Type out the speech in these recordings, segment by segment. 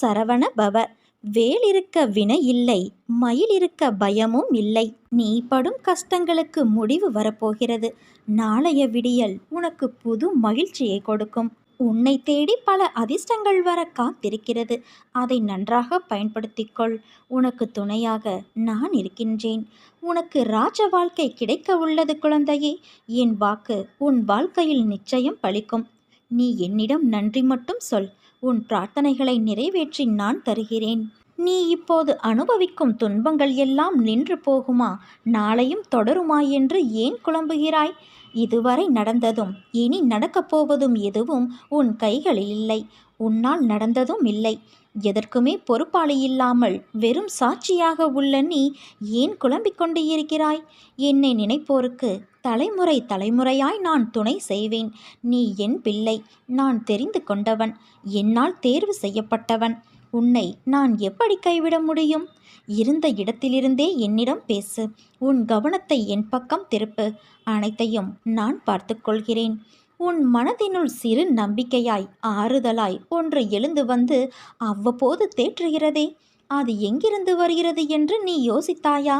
சரவண பவ. வேல் இருக்க வினை இல்லை மயில் இருக்க பயமும் இல்லை. நீ படும் கஷ்டங்களுக்கு முடிவு வரப்போகிறது. நாளைய விடியல் உனக்கு புது மகிழ்ச்சியை கொடுக்கும். உன்னை தேடி பல அதிர்ஷ்டங்கள் வர காத்திருக்கிறது. அதை நன்றாக பயன்படுத்திக்கொள். உனக்கு துணையாக நான் இருக்கின்றேன். உனக்கு ராஜ வாழ்க்கை கிடைக்க உள்ளது குழந்தையே. என் வாக்கு உன் வாழ்க்கையில் நிச்சயம் பலிக்கும் நீ என்னிடம் நன்றி மட்டும் சொல். உன் பிரார்த்தனைகளை நிறைவேற்றி நான் தருகிறேன். நீ இப்போது அனுபவிக்கும் துன்பங்கள் எல்லாம் நின்று போகுமா? நாளையும் தொடருமா என்று ஏன் குழம்புகிறாய்? இதுவரை நடந்ததும் இனி நடக்கப் போவதும் எதுவும் உன் கைகளில் இல்லை. உன்னால் நடந்ததும் இல்லை. எதற்குமே பொறுப்பாளி இல்லாமல் வெறும் சாட்சியாக உள்ள நீ ஏன் குழம்பிக் கொண்டு இருக்கிறாய்? என்னை நினைப்போருக்கு தலைமுறை தலைமுறையாய் நான் துணை செய்வேன். நீ என் பிள்ளை நான் தெரிந்து கொண்டவன் என்னால் தேர்வு செய்யப்பட்டவன். உன்னை நான் எப்படி கைவிட முடியும்? இருந்த இடத்திலிருந்தே என்னிடம் பேசு. உன் கவனத்தை என் பக்கம் திருப்பு. அனைத்தையும் நான் பார்த்துக்கொள்கிறேன் உன் மனதினுள் சிறு நம்பிக்கையாய் ஆறுதலாய் ஒன்று எழுந்து வந்து அவ்வப்போது தேற்றுகிறதே. அது எங்கிருந்து வருகிறது என்று நீ யோசித்தாயா?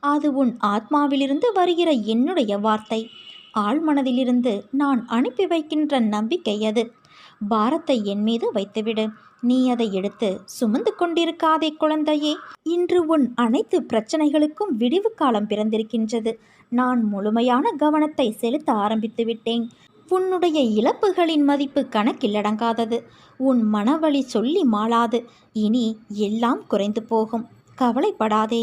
அது உன் ஆத்மாவிலிருந்து வருகிற என்னுடைய வார்த்தை. ஆழ்மனதிலிருந்து நான் அனுப்பி வைக்கின்ற நம்பிக்கை அது. பாரத்தை என் மீது வைத்துவிடு. நீ அதை எடுத்து சுமந்து கொண்டிருக்காதே குழந்தையே. இன்று உன் அனைத்து பிரச்சனைகளுக்கும் விடிவு காலம் பிறந்திருக்கின்றது. நான் முழுமையான கவனத்தை செலுத்த ஆரம்பித்து விட்டேன் உன்னுடைய இழப்புகளின் மதிப்பு கணக்கில் அடங்காதது உன் மனவழி சொல்லி மாளாது. இனி எல்லாம் குறைந்து போகும். கவலைப்படாதே.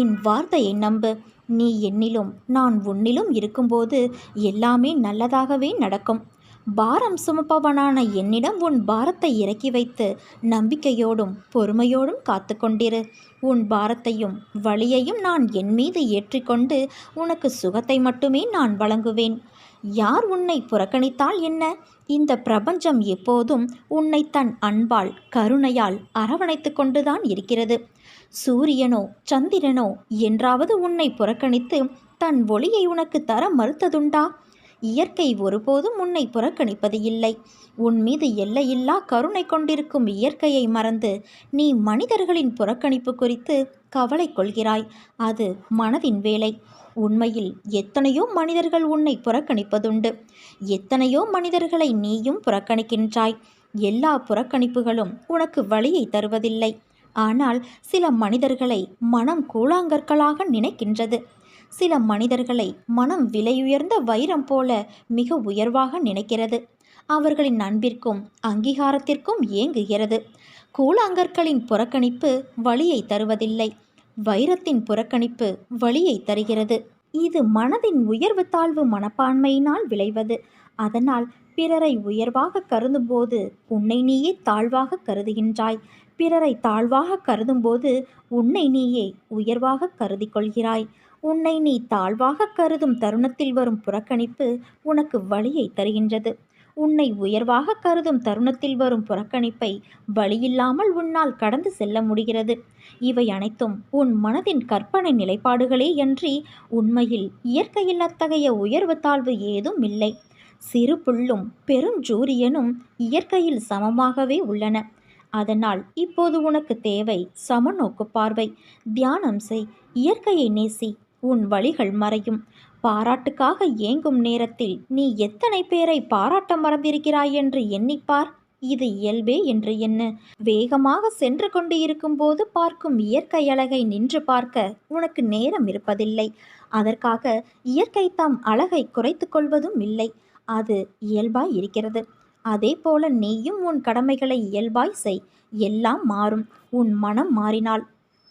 என் வார்த்தையை நம்பு. நீ என்னிலும் நான் உன்னிலும் இருக்கும்போது எல்லாமே நல்லதாகவே நடக்கும். பாரம் சுமப்பவனான என்னிடம் உன் பாரத்தை இறக்கி வைத்து நம்பிக்கையோடும் பொறுமையோடும் காத்து கொண்டிரு. உன் பாரத்தையும் வழியையும் நான் என் மீது ஏற்றிக்கொண்டு உனக்கு சுகத்தை மட்டுமே நான் வழங்குவேன். யார் உன்னை புறக்கணித்தால் என்ன? இந்த பிரபஞ்சம் எப்போதும் உன்னை தன் அன்பால் கருணையால் அரவணைத்து கொண்டுதான் இருக்கிறது. சூரியனோ சந்திரனோ என்றாவது உன்னை புறக்கணித்து தன் ஒளியை உனக்கு தர மறுத்ததுண்டா? இயற்கை ஒருபோதும் உன்னை புறக்கணிப்பது இல்லை. உன் மீது எல்லையில்லா கருணை கொண்டிருக்கும் இயற்கையை மறந்து நீ மனிதர்களின் புறக்கணிப்பு குறித்து கவலை கொள்கிறாய். அது மனதின் வேலை. உண்மையில் எத்தனையோ மனிதர்கள் உன்னை புறக்கணிப்பதுண்டு. எத்தனையோ மனிதர்களை நீயும் புறக்கணிக்கின்றாய். எல்லா புறக்கணிப்புகளும் உனக்கு வழியை தருவதில்லை. ஆனால் சில மனிதர்களை மனம் கூழாங்கற்களாக நினைக்கின்றது. சில மனிதர்களை மனம் விலையுயர்ந்த வைரம் போல மிக உயர்வாக நினைக்கிறது. அவர்களின் அன்பிற்கும் அங்கீகாரத்திற்கும் ஏங்குகிறது. கூழாங்கற்களின் புறக்கணிப்பு வழியை தருவதில்லை. வைரத்தின் புறக்கணிப்பு வழியை தருகிறது. இது மனதின் உயர்வு தாழ்வு மனப்பான்மையினால் விளைவது. அதனால் பிறரை உயர்வாக கருதும்போது உன்னை நீயே தாழ்வாக கருதுகின்றாய். பிறரை தாழ்வாக கருதும்போது உன்னை நீயே உயர்வாக கருதி கொள்கிறாய் உன்னை நீ தாழ்வாக கருதும் தருணத்தில் வரும் புறக்கணிப்பு உனக்கு வழியை தருகின்றது. உன்னை உயர்வாக கருதும் தருணத்தில் வரும் புறக்கணிப்பை வழியில்லாமல் உன்னால் கடந்து செல்ல முடிகிறது. இவை அனைத்தும் உன் மனதின் கற்பனை நிலைப்பாடுகளே அன்றி உண்மையில் இயற்கையில் அத்தகைய உயர்வு தாழ்வு ஏதும் இல்லை. சிறு புல்லும் பெரும் ஜூரியனும் இயற்கையில் சமமாகவே உள்ளன. அதனால் இப்போது உனக்கு தேவை சமநோக்கு பார்வை. தியானம் செய். இயற்கையை நேசி. உன் வழிகள் மறையும். பாராட்டுக்காக ஏங்கும் நேரத்தில் நீ எத்தனை பேரை பாராட்ட மறந்திருக்கிறாய் என்று எண்ணிப்பார்? இது இயல்பே என்று என்ன வேகமாக சென்று கொண்டு இருக்கும்போது பார்க்கும் இயற்கை அழகை நின்று பார்க்க உனக்கு நேரம் இருப்பதில்லை. அதற்காக இயற்கை தாம் அழகை குறைத்து கொள்வதும் இல்லை. அது இயல்பாய் இருக்கிறது. அதே போல நீயும் உன் கடமைகளை இயல்பாய் செய். எல்லாம் மாறும். உன் மனம் மாறினால்.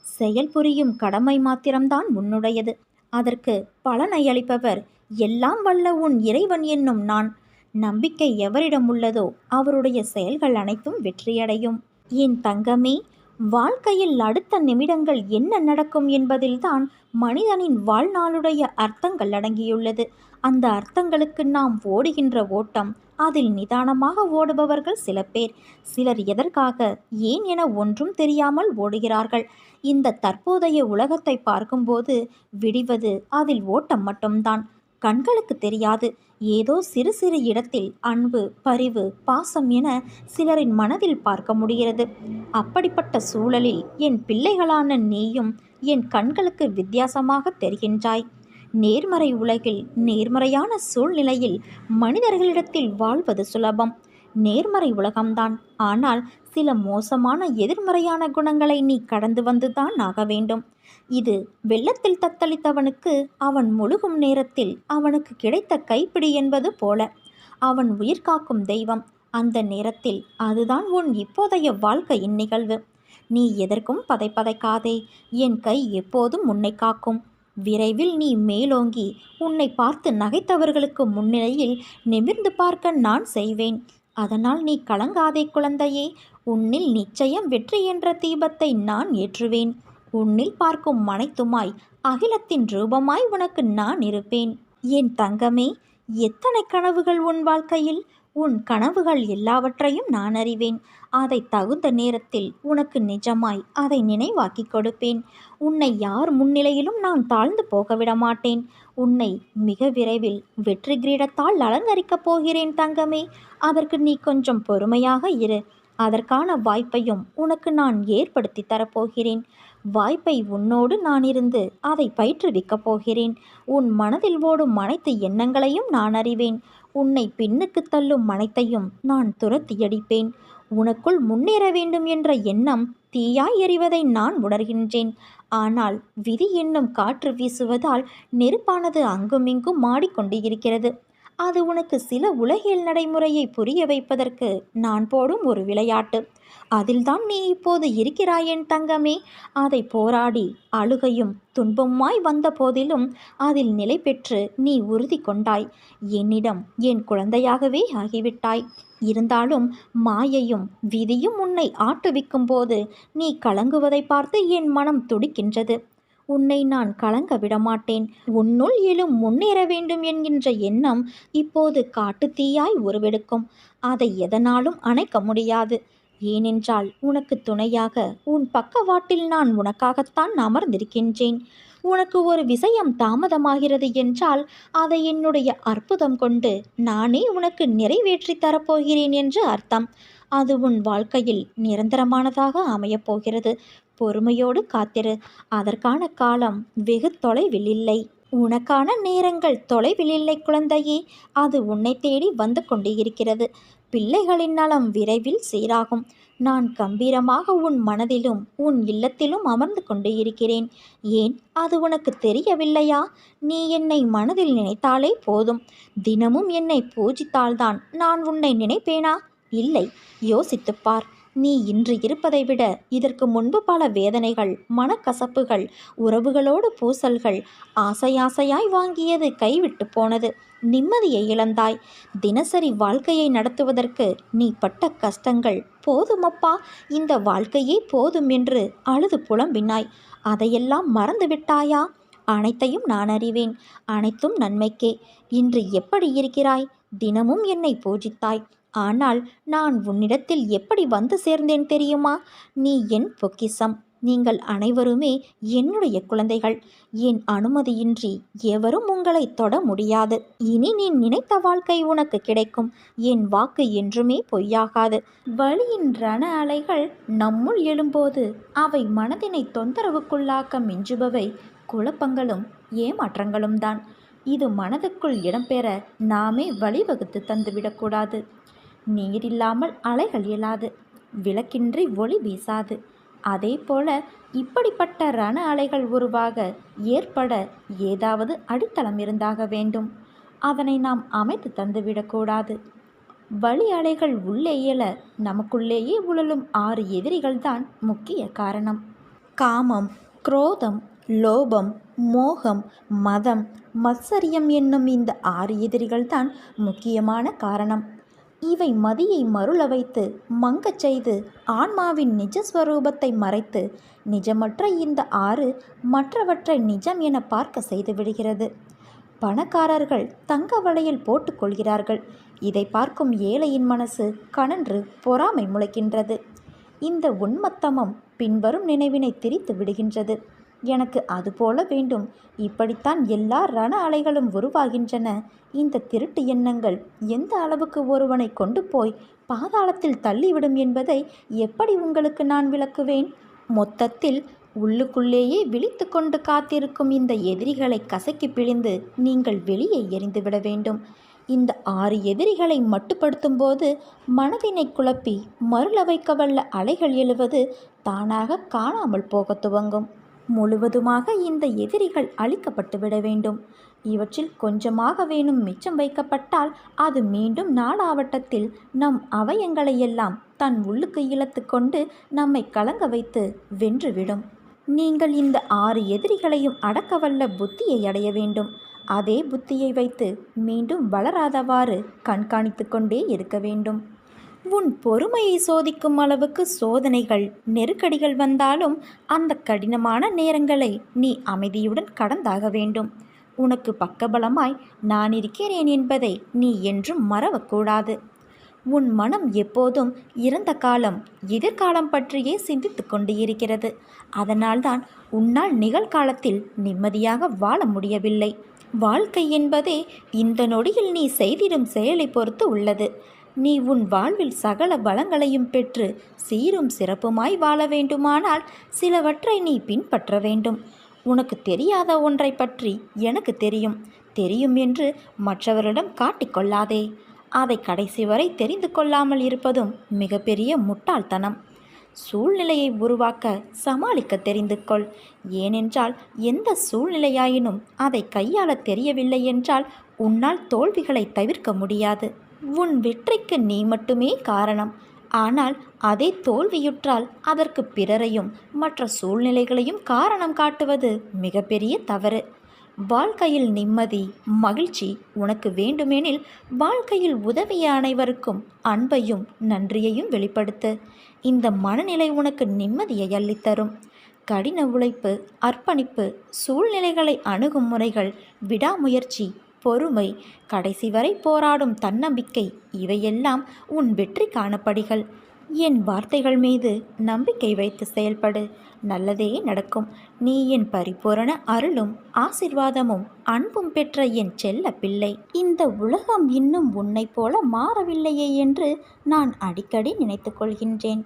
செயல் புரியும் கடமை மாத்திரம்தான் உன்னுடையது. அதற்கு பலனை அளிப்பவர் எல்லாம் வல்ல உன் இறைவன் என்னும் நான். நம்பிக்கை எவரிடம் உள்ளதோ அவருடைய செயல்கள் அனைத்தும் வெற்றியடையும். என் தங்கமே வாழ்க்கையில் அடுத்த நிமிடங்கள் என்ன நடக்கும் என்பதில்தான் மனிதனின் வாழ்நாளுடைய அர்த்தங்கள் அடங்கியுள்ளது. அந்த அர்த்தங்களுக்கு நாம் ஓடுகின்ற ஓட்டம் அதில் நிதானமாக ஓடுபவர்கள் சில பேர். சிலர் எதற்காக ஏன் என ஒன்றும் தெரியாமல் ஓடுகிறார்கள். இந்த தற்போதைய உலகத்தை பார்க்கும்போது விடிவது அதில் ஓட்டம் மட்டும்தான். கண்களுக்கு தெரியாது. ஏதோ சிறு சிறு இடத்தில் அன்பு பரிவு பாசம் என சிலரின் மனதில் பார்க்க முடிகிறது. அப்படிப்பட்ட சூழலில் என் பிள்ளைகளான நீயும் என் கண்களுக்கு வித்தியாசமாக தெரிகின்றாய். நேர்மறை உலகில் நேர்மறையான சூழ்நிலையில் மனிதர்களிடத்தில் வாழ்வது சுலபம். நேர்மறை உலகம்தான். ஆனால் சில மோசமான எதிர்மறையான குணங்களை நீ கடந்து வந்துதான் ஆக வேண்டும். இது வெள்ளத்தில் தத்தளித்தவனுக்கு அவன் முழுகும் நேரத்தில் அவனுக்கு கிடைத்த கைப்பிடி என்பது போல. அவன் உயிர் காக்கும் தெய்வம். அந்த நேரத்தில் அதுதான் உன் இப்போதைய வாழ்க்கையின் நிகழ்வு. நீ எதற்கும் பதைப்பதைக்காதே. என் கை எப்போதும் உன்னை காக்கும். விரைவில் நீ மேலோங்கி உன்னை பார்த்து நகைத்தவர்களுக்கு முன்னிலையில் நிமிர்ந்து பார்க்க நான் செய்வேன். அதனால் நீ கலங்காதே குழந்தையே. உன்னில் நிச்சயம் வெற்றி என்ற தீபத்தை நான் ஏற்றுவேன். உன்னில் பார்க்கும் மனைத்துமாய் அகிலத்தின் ரூபமாய் உனக்கு நான் இருப்பேன். என் தங்கமே எத்தனை கனவுகள் உன் வாழ்க்கையில்? உன் கனவுகள் எல்லாவற்றையும் நான் அறிவேன். அதை தகுந்த நேரத்தில் உனக்கு நிஜமாய் அதை நினைவாக்கி கொடுப்பேன். உன்னை யார் முன்னிலையிலும் நான் தாழ்ந்து போக விட மாட்டேன் உன்னை மிக விரைவில் வெற்றி கிரீடத்தால் அலங்கரிக்கப் போகிறேன் தங்கமே. அதற்கு நீ கொஞ்சம் பொறுமையாக இரு. அதற்கான வாய்ப்பையும் உனக்கு நான் ஏற்படுத்தி தரப்போகிறேன். வாய்ப்பை உன்னோடு நான் இருந்து அதை பயிற்றுவிக்கப் போகிறேன். உன் மனதில் ஓடும் அனைத்து எண்ணங்களையும் நான் அறிவேன். உன்னை பின்னுக்கு தள்ளும் மனைத்தையும் நான் துரத்தியடிப்பேன். உனக்குள் முன்னேற வேண்டும் என்ற எண்ணம் தீயாய் எறிவதை நான் உணர்கின்றேன். ஆனால் விதி என்னும் காற்று வீசுவதால் நெருப்பானது அங்குமிங்கும் மாடிக்கொண்டு இருக்கிறது அது உனக்கு சில உலகியல் நடைமுறையை புரிய வைப்பதற்கு நான் போடும் ஒரு விளையாட்டு. அதில்தான் நீ இப்போது இருக்கிறாயேன் தங்கமே. அதை போராடி அழுகையும் துன்பமாய் வந்த போதிலும் அதில் நிலை பெற்று நீ உறுதி கொண்டாய். என்னிடம் என் குழந்தையாகவே ஆகிவிட்டாய். இருந்தாலும் மாயையும் விதியும் உன்னை ஆட்டுவிக்கும் போது நீ கலங்குவதை பார்த்து என் மனம் துடிக்கின்றது. உன்னை நான் கலங்க விடமாட்டேன். உன்னுள் எழும் முன்னேற வேண்டும் என்கின்ற எண்ணம் இப்போது காட்டுத்தீயாய் உருவெடுக்கும். அதை எதனாலும் அணைக்க முடியாது. ஏனென்றால் உனக்கு துணையாக உன் பக்கவாட்டில் நான் உனக்காகத்தான் அமர்ந்திருக்கின்றேன். உனக்கு ஒரு விஷயம் தாமதமாகிறது என்றால் அதை என்னுடைய அற்புதம் கொண்டு நானே உனக்கு நிறைவேற்றி தரப்போகிறேன் என்று அர்த்தம். அது உன் வாழ்க்கையில் நிரந்தரமானதாக அமையப் போகிறது. பொறுமையோடு காத்திரு. அதற்கான காலம் வெகு தொலைவில் இல்லை. உனக்கான நேரங்கள் தொலைவில் இல்லை குழந்தையே. அது உன்னை தேடி வந்து கொண்டே இருக்கிறது. பிள்ளைகளின் நலம் விரைவில் சீராகும். நான் கம்பீரமாக உன் மனதிலும் உன் இல்லத்திலும் அமர்ந்து கொண்டு இருக்கிறேன். ஏன்? அது உனக்கு தெரியவில்லையா? நீ என்னை மனதில் நினைத்தாலே போதும். தினமும் என்னை பூஜித்தால்தான் நான் உன்னை நினைப்பேனா? இல்லை. யோசித்துப்பார் நீ இன்று இருப்பதை விட இதற்கு முன்பு பல வேதனைகள் மனக்கசப்புகள் உறவுகளோடு பூசல்கள் ஆசையாசையாய் வாங்கியது கைவிட்டு போனது. நிம்மதியை இழந்தாய். தினசரி வாழ்க்கையை நடத்துவதற்கு நீ பட்ட கஷ்டங்கள் போதுமப்பா. இந்த வாழ்க்கையே போதும் என்று அழுது புலம்பினாய். அதையெல்லாம் மறந்து விட்டாயா? அனைத்தையும் நான் அறிவேன். அனைத்தும் நன்மைக்கே. இன்று எப்படி இருக்கிறாய்? தினமும் என்னை பூஜித்தாய். ஆனால் நான் உன்னிடத்தில் எப்படி வந்து சேர்ந்தேன் தெரியுமா? நீ என் பொக்கிசம் நீங்கள் அனைவருமே என்னுடைய குழந்தைகள். என் அனுமதியின்றி எவரும் உங்களை தொட முடியாது. இனி நீ நினைத்த வாழ்க்கை உனக்கு கிடைக்கும். என் வாக்கு என்றுமே பொய்யாகாது. வழியின் ரண அலைகள் நம்முள் எழும்போது அவை மனதினை தொந்தரவுக்குள்ளாக்க மிஞ்சுபவை. குழப்பங்களும் ஏமாற்றங்களும் தான் இது மனதுக்குள் இடம்பெற நாமே வழிவகுத்து தந்துவிடக்கூடாது. நீரில்லாமல் அலைகள் இயலாது. விளக்கின்றி ஒளி வீசாது. அதே போல இப்படிப்பட்ட ரண அலைகள் உருவாக ஏற்பட ஏதாவது அடித்தளம் இருந்தாக வேண்டும். அதனை நாம் அமைத்து தந்துவிடக்கூடாது வழி அலைகள் உள்ளே இயல நமக்குள்ளேயே உழலும் ஆறு எதிரிகள்தான் முக்கிய காரணம். காமம் குரோதம் லோபம் மோகம் மதம் மத்சரியம் என்னும் இந்த ஆறு எதிரிகள்தான் முக்கியமான காரணம். இவை மதியை மருள வைத்து மங்கச் செய்து ஆன்மாவின் நிஜஸ்வரூபத்தை மறைத்து நிஜமற்ற இந்த ஆறு மற்றவற்றை நிஜம் என பார்க்க செய்து விடுகிறது. பணக்காரர்கள் தங்க வளையல் போட்டுக்கொள்கிறார்கள் இதை பார்க்கும் ஏழையின் மனசு கனன்று பொறாமை முளைக்கின்றது. இந்த உன்மத்தமம் பின்வரும் நினைவினை திரித்து விடுகின்றது. எனக்கு அதுபோல வேண்டும். இப்படித்தான் எல்லா ரண அலைகளும் உருவாகின்றன. இந்த திருட்டு எண்ணங்கள் எந்த அளவுக்கு ஒருவனை கொண்டு போய் பாதாளத்தில் தள்ளிவிடும் என்பதை எப்படி உங்களுக்கு நான் விளக்குவேன்? மொத்தத்தில் உள்ளுக்குள்ளேயே விழித்து கொண்டு காத்திருக்கும் இந்த எதிரிகளை கசக்கி பிழிந்து நீங்கள் வெளியே எரிந்துவிட வேண்டும். இந்த ஆறு எதிரிகளை மட்டுப்படுத்தும் போது மனதினை குழப்பி மருள வைக்க வல்ல அலைகள் எழுவது தானாக காணாமல் போக துவங்கும். முழுவதுமாக இந்த எதிரிகள் அழிக்கப்பட்டு விட வேண்டும். இவற்றில் கொஞ்சமாக வேணும் மிச்சம் வைக்கப்பட்டால் அது மீண்டும் நாளாவட்டத்தில் நம் அவயங்களை எல்லாம் தன் உள்ளுக்கு இழுத்து கொண்டு நம்மை கலங்க வைத்து வென்றுவிடும். நீங்கள் இந்த ஆறு எதிரிகளையும் அடக்கவல்ல புத்தியை அடைய வேண்டும். அதே புத்தியை வைத்து மீண்டும் வளராதவாறு கண்காணித்து கொண்டே இருக்க வேண்டும். உன் பொறுமையை சோதிக்கும் அளவுக்கு சோதனைகள் நெருக்கடிகள் வந்தாலும் அந்த கடினமான நேரங்களை நீ அமைதியுடன் கடந்தாக வேண்டும். உனக்கு பக்கபலமாய் நான் இருக்கிறேன் என்பதை நீ என்றும் மறவக்கூடாது. உன் மனம் எப்போதும் இறந்த காலம் எதிர்காலம் பற்றியே சிந்தித்து கொண்டு இருக்கிறது. அதனால்தான் உன்னால் நிகழ்காலத்தில் நிம்மதியாக வாழ முடியவில்லை. வாழ்க்கை என்பதே இந்த நொடியில் நீ செய்திடும் செயலை பொறுத்து உள்ளது. நீ உன் வாழ்வில் சகல வளங்களையும் பெற்று சீரும் சிறப்புமாய் வாழ வேண்டுமானால் சிலவற்றை நீ பின்பற்ற வேண்டும். உனக்கு தெரியாத ஒன்றை பற்றி எனக்கு தெரியும். தெரியும் என்று மற்றவரிடம் காட்டிக்கொள்ளாதே அதை கடைசி வரை தெரிந்து கொள்ளாமல் இருப்பதும் மிகப்பெரிய முட்டாள்தனம். சூழ்நிலையை உருவாக்க சமாளிக்க தெரிந்து கொள். ஏனென்றால் எந்த சூழ்நிலையாயினும் அதை கையாள தெரியவில்லை என்றால் உன்னால் தோல்விகளை தவிர்க்க முடியாது. உன் வெற்றிக்கு நீ மட்டுமே காரணம். ஆனால் அதே தோல்வியுற்றால் அதற்கு பிறரையும் மற்ற சூழ்நிலைகளையும் காரணம் காட்டுவது மிகப்பெரிய தவறு. வாழ்க்கையில் நிம்மதி மகிழ்ச்சி உனக்கு வேண்டுமெனில் வாழ்க்கையில் உதவிய அனைவருக்கும் அன்பையும் நன்றியையும் வெளிப்படுத்து. இந்த மனநிலை உனக்கு நிம்மதியை அள்ளித்தரும். கடின உழைப்பு அர்ப்பணிப்பு சூழ்நிலைகளை அணுகும் முறைகள் விடாமுயற்சி பொறுமை. கடைசி வரை போராடும் தன்னம்பிக்கை. இவையெல்லாம் உன் வெற்றி காணப்படிகள். என் வார்த்தைகள் மீது நம்பிக்கை வைத்து செயல்படு. நல்லதே நடக்கும். நீ என் பரிபூரண அருளும் ஆசிர்வாதமும் அன்பும் பெற்ற என் செல்ல பிள்ளை. இந்த உலகம் இன்னும் உன்னைப் போல மாறவில்லையே என்று நான் அடிக்கடி நினைத்து கொள்கின்றேன்.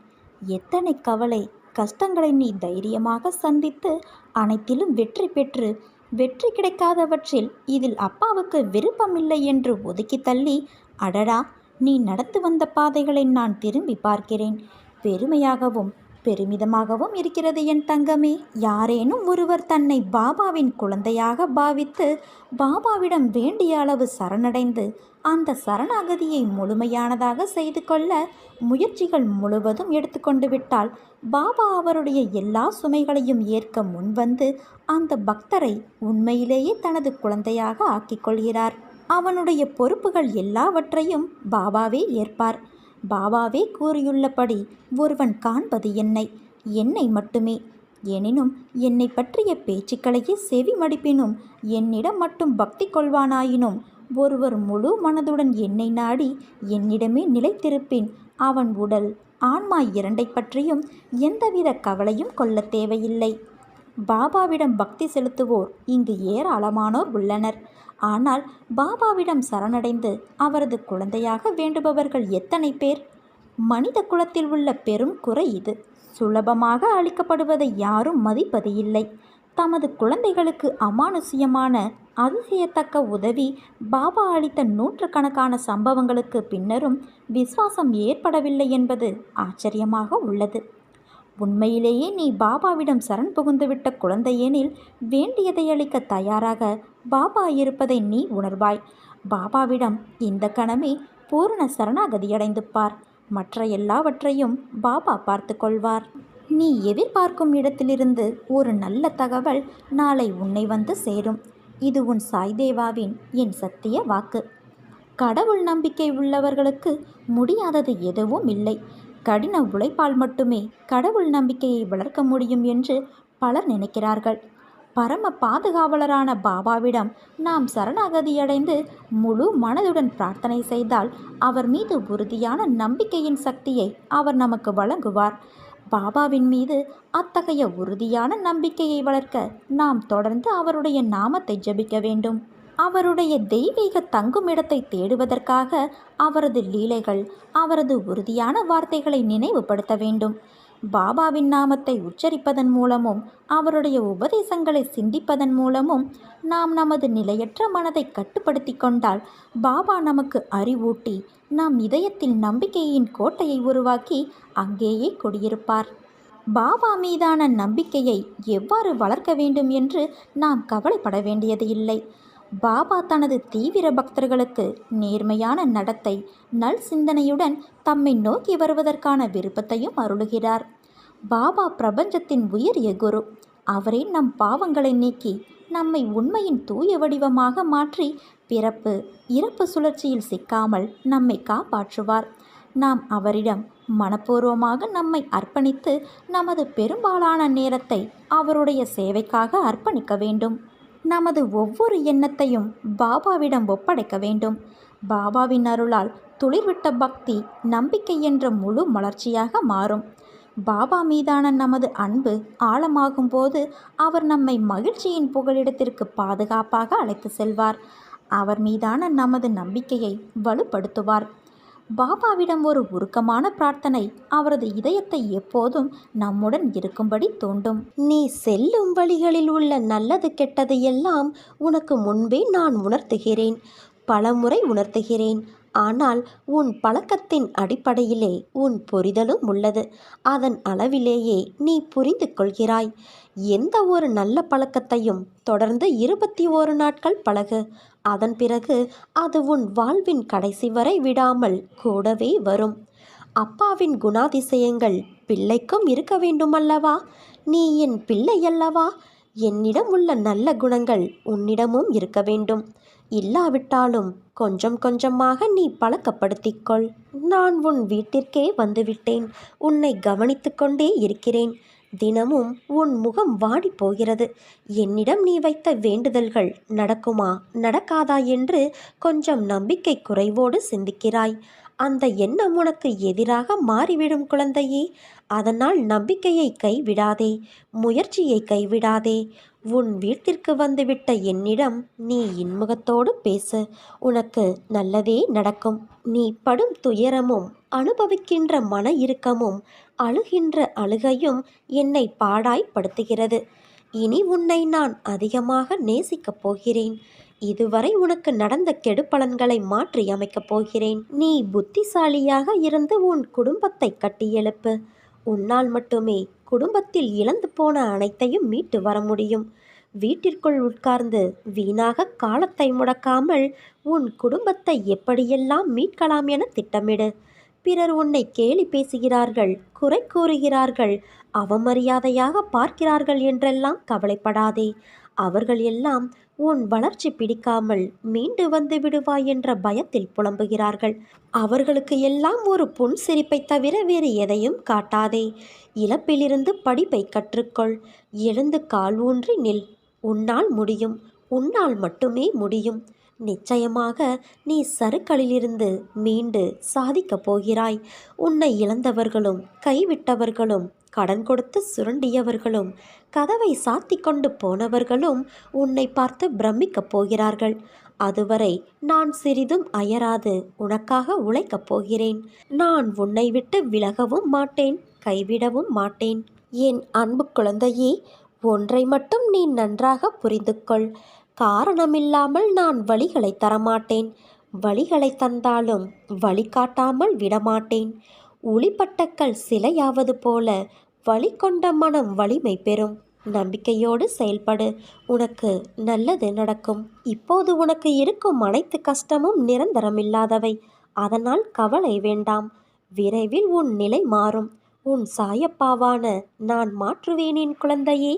எத்தனை கவலை கஷ்டங்களை நீ தைரியமாக சந்தித்து அனைத்திலும் வெற்றி பெற்று வெற்றி கிடைக்காதவற்றில் இதில் அப்பாவுக்கு விருப்பமில்லை என்று ஒதுக்கி தள்ளி அடடா நீ நடந்து வந்த பாதைகளை நான் திரும்பி பார்க்கிறேன். பெருமையாகவும் பெருமிதமாகவும் இருக்கிறது என் தங்கமே. யாரேனும் ஒருவர் தன்னை பாபாவின் குழந்தையாக பாவித்து பாபாவிடம் வேண்டிய அளவு சரணடைந்து அந்த சரணாகதியை முழுமையானதாக செய்து கொள்ள முயற்சிகள் முழுவதும் எடுத்துக்கொண்டு விட்டால் பாபா அவருடைய எல்லா சுமைகளையும் ஏற்க முன்வந்து அந்த பக்தரை உண்மையிலேயே தனது குழந்தையாக ஆக்கிக் கொள்கிறார். அவனுடைய பொறுப்புகள் எல்லாவற்றையும் பாபாவே ஏற்பார். பாபாவே கூறியுள்ளபடி ஒருவன் காண்பது என்னை என்னை மட்டுமே. எனினும் என்னை பற்றிய பேச்சுக்களையே செவி மடிப்பினும் என்னிடம் மட்டும் பக்தி கொள்வானாயினும் ஒருவர் முழு மனதுடன் என்னை நாடி என்னிடமே நிலைத்திருப்பின். அவன் உடல் ஆன்மா இரண்டை பற்றியும் எந்தவித கவலையும் கொள்ள தேவையில்லை. பாபாவிடம் பக்தி செலுத்துவோர் இங்கு ஏராளமானோர் உள்ளனர். ஆனால் பாபாவிடம் சரணடைந்து அவரது குழந்தையாக வேண்டுபவர்கள் எத்தனை பேர்? மனித குலத்தில் உள்ள பெரும் குறை இது. சுலபமாக அளிக்கப்படுவதை யாரும் மதிப்பது இல்லை தமது குழந்தைகளுக்கு அமானுஷ்யமான அதிசயத்தக்க உதவி பாபா அளித்த நூற்றுக்கணக்கான சம்பவங்களுக்கு பின்னரும் விசுவாசம் ஏற்படவில்லை என்பது ஆச்சரியமாக உள்ளது. உண்மையிலேயே நீ பாபாவிடம் சரண் புகுந்துவிட்ட குழந்தையெனில் வேண்டியதை அளிக்க தயாராக பாபா இருப்பதை நீ உணர்வாய். பாபாவிடம் இந்த கணமே பூரண சரணாகதியடைந்து பார். மற்ற எல்லாவற்றையும் பாபா பார்த்து கொள்வார். நீ எதிர்பார்க்கும் இடத்திலிருந்து ஒரு நல்ல தகவல் நாளை உன்னை வந்து சேரும். இது உன் சாய்தேவாவின் என் சத்திய வாக்கு. கடவுள் நம்பிக்கை உள்ளவர்களுக்கு முடியாதது எதுவும் இல்லை. கடின உழைப்பால் மட்டுமே கடவுள் நம்பிக்கையை வளர்க்க முடியும் என்று பலர் நினைக்கிறார்கள். பரம பாதுகாவலரான பாபாவிடம் நாம் சரணாகதியடைந்து முழு மனதுடன் பிரார்த்தனை செய்தால் அவர் மீது உறுதியான நம்பிக்கையின் சக்தியை அவர் நமக்கு வழங்குவார். பாபாவின் மீது அத்தகைய உறுதியான நம்பிக்கையை வளர்க்க நாம் தொடர்ந்து அவருடைய நாமத்தை ஜபிக்க வேண்டும். அவருடைய தெய்வீக தங்குமிடத்தை தேடுவதற்காக அவரது லீலைகள் அவரது உறுதியான வார்த்தைகளை நினைவுபடுத்த வேண்டும். பாபாவின் நாமத்தை உச்சரிப்பதன் மூலமும் அவருடைய உபதேசங்களை சிந்திப்பதன் மூலமும் நாம் நமது நிலையற்ற மனதை கட்டுப்படுத்தி கொண்டால் பாபா நமக்கு அறிவூட்டி நம் இதயத்தில் நம்பிக்கையின் கோட்டையை உருவாக்கி அங்கேயே குடியிருப்பார். பாபா மீதான நம்பிக்கையை எவ்வாறு வளர்க்க வேண்டும் என்று நாம் கவலைப்பட வேண்டியது இல்லை. பாபா தனது தீவிர பக்தர்களுக்கு நேர்மையான நடத்தை நல் சிந்தனையுடன் தம்மை நோக்கி வருவதற்கான விருப்பத்தையும் அருளுகிறார். பாபா பிரபஞ்சத்தின் உயரிய குரு. அவரே நம் பாவங்களை நீக்கி நம்மை உண்மையின் தூய வடிவமாக மாற்றி பிறப்பு இறப்பு சுழற்சியில் சிக்காமல் நம்மை காப்பாற்றுவார். நாம் அவரிடம் மனப்பூர்வமாக நம்மை அர்ப்பணித்து நமது பெரும்பாலான நேரத்தை அவருடைய சேவைக்காக அர்ப்பணிக்க வேண்டும். நமது ஒவ்வொரு எண்ணத்தையும் பாபாவிடம் ஒப்படைக்க வேண்டும். பாபாவின் அருளால் துளிர்விட்ட பக்தி நம்பிக்கை என்ற முழு மலர்ச்சியாக மாறும். பாபா மீதான நமது அன்பு ஆழமாகும் போது அவர் நம்மை மகிழ்ச்சியின் புகலிடத்திற்கு பாதுகாப்பாக அழைத்து செல்வார். அவர் மீதான நமது நம்பிக்கையை வலுப்படுத்துவார். பாபாவிடம் ஒரு உருக்கமான பிரார்த்தனை. அவரது இதயத்தை எப்போதும் நம்முடன் இருக்கும்படி தூண்டும். நீ செல்லும் வழிகளில் உள்ள நல்லது கெட்டது எல்லாம் உனக்கு முன்பே நான் உணர்த்துகிறேன். பலமுறை உணர்த்துகிறேன். ஆனால் உன் பழக்கத்தின் அடிப்படையிலே உன் புரிதலும் உள்ளது. அதன் அளவிலேயே நீ புரிந்து கொள்கிறாய் எந்த ஒரு நல்ல பழக்கத்தையும் தொடர்ந்து இருபத்தி ஓரு நாட்கள் பழகு. அதன் பிறகு அது உன் வாழ்வின் கடைசி வரை விடாமல் கூடவே வரும். அப்பாவின் குணாதிசயங்கள் பிள்ளைக்கும் இருக்க வேண்டுமல்லவா? நீ என் பிள்ளை அல்லவா? என்னிடம் உள்ள நல்ல குணங்கள் உன்னிடமும் இருக்க வேண்டும். இல்லாவிட்டாலும் கொஞ்சம் கொஞ்சமாக நீ பழக்கப்படுத்திக்கொள். நான் உன் வீட்டிற்கே வந்துவிட்டேன். உன்னை கவனித்து கொண்டே இருக்கிறேன். தினமும் உன் முகம் வாடி போகிறது என்னிடம் நீ வைத்த வேண்டுதல்கள் நடக்குமா? நடக்காதா என்று கொஞ்சம் நம்பிக்கை குறைவோடு சிந்திக்கிறாய். அந்த எண்ணம் உனக்கு எதிராக மாறிவிடும் குழந்தையே. அதனால் நம்பிக்கையை கைவிடாதே. முயற்சியை கைவிடாதே. உன் வீட்டிற்கு வந்துவிட்ட என்னிடம் நீ இன்முகத்தோடு பேசு. உனக்கு நல்லதே நடக்கும். நீ படும் துயரமும் அனுபவிக்கின்ற மன இறுக்கமும் அழுகின்ற அழுகையும் என்னை பாடாய்ப்படுத்துகிறது. இனி உன்னை நான் அதிகமாக நேசிக்கப் போகிறேன். இதுவரை உனக்கு நடந்த கெடுபலன்களை மாற்றி அமைக்கப் போகிறேன். நீ புத்திசாலியாக இருந்து உன் குடும்பத்தை கட்டியெழுப்பு. உன்னால் மட்டுமே குடும்பத்தில் இழந்து போன அனைத்தையும் மீட்டு வர முடியும். வீட்டிற்குள் உட்கார்ந்து வீணாக காலத்தை முடக்காமல் உன் குடும்பத்தை எப்படியெல்லாம் மீட்கலாம் என திட்டமிடு. பிறர் உன்னை கேலி பேசுகிறார்கள் குறை கூறுகிறார்கள் அவமரியாதையாக பார்க்கிறார்கள் என்றெல்லாம் கவலைப்படாதே. அவர்கள் எல்லாம் உன் வளர்ச்சி பிடிக்காமல் மீண்டு வந்து விடுவாய் என்ற பயத்தில் புலம்புகிறார்கள். அவர்களுக்கு எல்லாம் ஒரு புன் சிரிப்பை தவிர வேறு எதையும் காட்டாதே. இழப்பிலிருந்து படிப்பை கற்றுக்கொள். எழுந்து கால் ஊன்றி நில். உன்னால் முடியும். உன்னால் மட்டுமே முடியும். நிச்சயமாக நீ சருக்களிலிருந்து மீண்டு சாதிக்கப் போகிறாய். உன்னை இழந்தவர்களும் கைவிட்டவர்களும் கடன் கொடுத்து சுரண்டியவர்களும் கதவை சாத்தி கொண்டு போனவர்களும் உன்னை பார்த்து பிரமிக்கப் போகிறார்கள். அதுவரை நான் சிறிதும் அயராது உனக்காக உழைக்கப் போகிறேன். நான் உன்னை விட்டு விலகவும் மாட்டேன் கைவிடவும் மாட்டேன். என் அன்பு குழந்தையே ஒன்றை மட்டும் நீ நன்றாக புரிந்து கொள் காரணமில்லாமல் நான் வழிகளை தரமாட்டேன். வழிகளை தந்தாலும் வழிகாட்டாமல் விடமாட்டேன். ஒளிப்பட்டக்கள் சிலையாவது போல வழி கொண்ட மனம் வலிமை பெறும். நம்பிக்கையோடு செயல்படு. உனக்கு நல்லது நடக்கும். இப்போது உனக்கு இருக்கும் அனைத்து கஷ்டமும் நிரந்தரமில்லாதவை. அதனால் கவலை வேண்டாம். விரைவில் உன் நிலை மாறும். உன் சாயப்பாவான நான் மாற்றுவேனேன் குழந்தையே.